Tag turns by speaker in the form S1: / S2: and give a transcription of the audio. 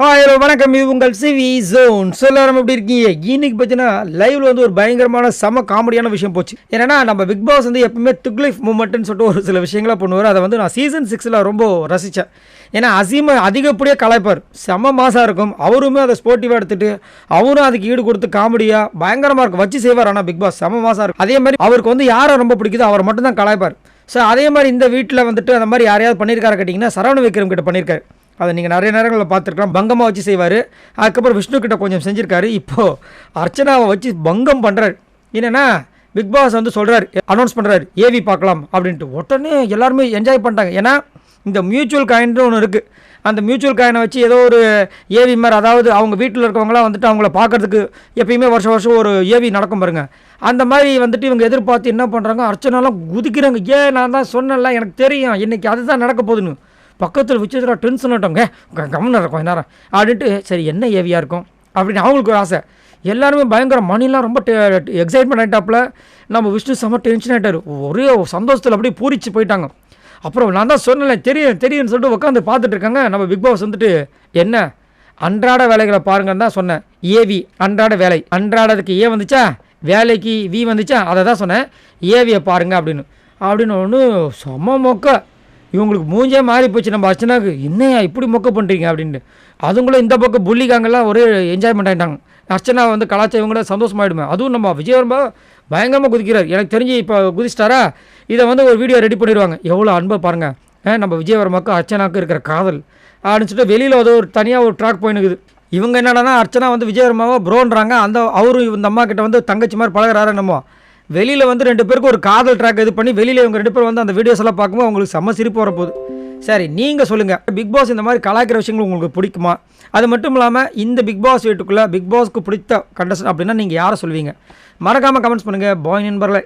S1: Hi hello வணக்கம். இது உங்கள் சிவி ஜோன் சொல்லாரம் எப்படி இருக்கீங்க? இன்னைக்கு பார்த்தீங்கன்னா லைவ்ல வந்து ஒரு பயங்கரமான செம காமெடியான விஷயம் போச்சு. ஏன்னா நம்ம பிக் பாஸ் வந்து எப்பவுமே துக்லைஃப் மூமெண்ட்னு சொல்லிட்டு ஒரு சில விஷயங்களை பண்ணுவார். அதை வந்து நான் சீசன் சிக்ஸில் ரொம்ப ரசித்தேன் ஏன்னா அசீமை அதிகப்படியாக கலாய்ப்பார். செம மாசாக இருக்கும். அவருமே அதை ஸ்போர்ட்டிவாக எடுத்துட்டு அவரும் அதுக்கு ஈடு கொடுத்து காமெடியாக பயங்கரமாக இருக்கும். வச்சு செய்வார். ஆனால் பிக் பாஸ் செம மாசாக இருக்கும். அதே மாதிரி அவருக்கு வந்து யாரை ரொம்ப பிடிக்குதோ அவரை மட்டும் தான் கலாய்ப்பார். ஸோ அதே மாதிரி இந்த வீட்டில் வந்துட்டு அந்த மாதிரி யாரையாவது பண்ணியிருக்காரு கேட்டிங்கன்னா சரவண விக்ரம் கிட்ட பண்ணியிருக்காரு. அதை நீங்கள் நிறைய நேரங்களில் பார்த்துருக்கலாம். பங்கமாக வச்சு செய்வார். அதுக்கப்புறம் விஷ்ணு கிட்ட கொஞ்சம் செஞ்சுருக்காரு. இப்போது அர்ச்சனாவை வச்சு பங்கம் பண்ணுறாரு என்னென்னா பிக் பாஸ் வந்து சொல்கிறார் அனௌன்ஸ் பண்ணுறாரு ஏவி பார்க்கலாம் அப்படின்ட்டு. உடனே எல்லாருமே என்ஜாய் பண்ணிட்டாங்க. ஏன்னா இந்த மியூச்சுவல் காயின்னு ஒன்று இருக்குது அந்த மியூச்சுவல் காயினை வச்சு ஏதோ ஒரு ஏவி மாதிரி அதாவது அவங்க வீட்டில் இருக்கவங்களாம் வந்துட்டு அவங்கள பார்க்கறதுக்கு எப்பயுமே வருஷம் வருஷம் ஒரு ஏவி நடக்கும் பாருங்க. அந்த மாதிரி வந்துட்டு இவங்க எதிர்பார்த்து என்ன பண்ணுறாங்க அர்ச்சனாலாம் குதிக்கிறாங்க. ஏன் நான் தான் சொன்னல எனக்கு தெரியும். இன்றைக்கி அதுதான் நடக்க போகுதுன்னு. பக்கத்தில் வச்சதுல டென்ஷன் ஆட்டோங்க கவனம் இருக்கும் நேரம். அப்படின்ட்டு சரி என்ன ஏவியாக இருக்கும்? அப்படின்னு அவங்களுக்கு ஒரு ஆசை. எல்லாருமே பயங்கர மணிலாம் ரொம்ப எக்ஸைட்மெண்ட் ஆகிட்டாப்புல நம்ம விஷ்ணு செம்ம டென்ஷன் ஆகிட்டார் ஒரே சந்தோஷத்தில் அப்படியே பூரிச்சு போயிட்டாங்க. அப்புறம் நான் தான் சொன்னேன் தெரியும் தெரியும்னு சொல்லிட்டு உட்காந்து பார்த்துட்டு இருக்காங்க. நம்ம பிக் பாஸ் வந்துட்டு என்ன? அன்றாட வேலைகளை பாருங்கன்னு தான் சொன்னேன். ஏவி அன்றாட வேலை. அன்றாடத்துக்கு ஏ வந்துச்சா? வேலைக்கு வி வந்துச்சா? அதை தான் சொன்னேன் ஏவியை பாருங்க அப்படின்னு. அப்படின்னு ஒன்று செம்ம மொக்க. இவங்களுக்கு மூஞ்சே மாறி போச்சு. நம்ம அர்ச்சனாக்கு என்னையா இப்படி மொக்க பண்ணுறீங்க அப்படின்ட்டு. அதுங்களும் இந்த பக்கம் புள்ளிக்காங்கெல்லாம் ஒரே என்ஜாய்மெண்ட் ஆகிட்டாங்க அர்ச்சனா வந்து கலாச்சாரம் இவங்கள சந்தோஷமாயிடுமே. அதுவும் நம்ம விஜயவர்மா பயங்கரமாக குதிக்கிறார். எனக்கு தெரிஞ்சு இப்போ குதிச்சிட்டாரா? இதை வந்து ஒரு வீடியோ ரெடி பண்ணிடுவாங்க. எவ்வளோ அன்பை பாருங்கள் நம்ம விஜயவரமாக்கும் அர்ச்சனாவுக்கும் இருக்கிற காதல். அப்படின்னு சொல்லிட்டு வெளியில் அது ஒரு தனியாக ஒரு ட்ராக் போயினுக்குது. இவங்க என்னடான்னா அர்ச்சனா வந்து விஜயவர்மாவை ப்ரோன்றாங்க அந்த அவரும் இந்த அம்மா கிட்ட வந்து தங்கச்சி மாதிரி பழகுறாரு நம்ம வெளியில் வந்து ரெண்டு பேருக்கு ஒரு காதல் ட்ராக் இது பண்ணி வெளியில் இவங்க ரெண்டு பேரும் வந்து அந்த வீடியோஸ் எல்லாம் பார்க்கும்போது அவங்களுக்கு செம்ம சிரிப்பு வரப்போகுது. சரி நீங்கள் சொல்லுங்கள் பிக் பாஸ் இந்த மாதிரி கலாய்க்கிற விஷயங்கள் உங்களுக்கு பிடிக்குமா? அது மட்டும் இல்லாமல் இந்த பிக் பாஸ் வீட்டுக்குள்ளே பிக் பாஸ்க்கு பிடித்த கண்டஸ்டன் அப்படின்னா நீங்கள் யாரை சொல்வீங்க? மறக்காமல் கமெண்ட்ஸ் பண்ணுங்கள் பாய் நண்பர்களை.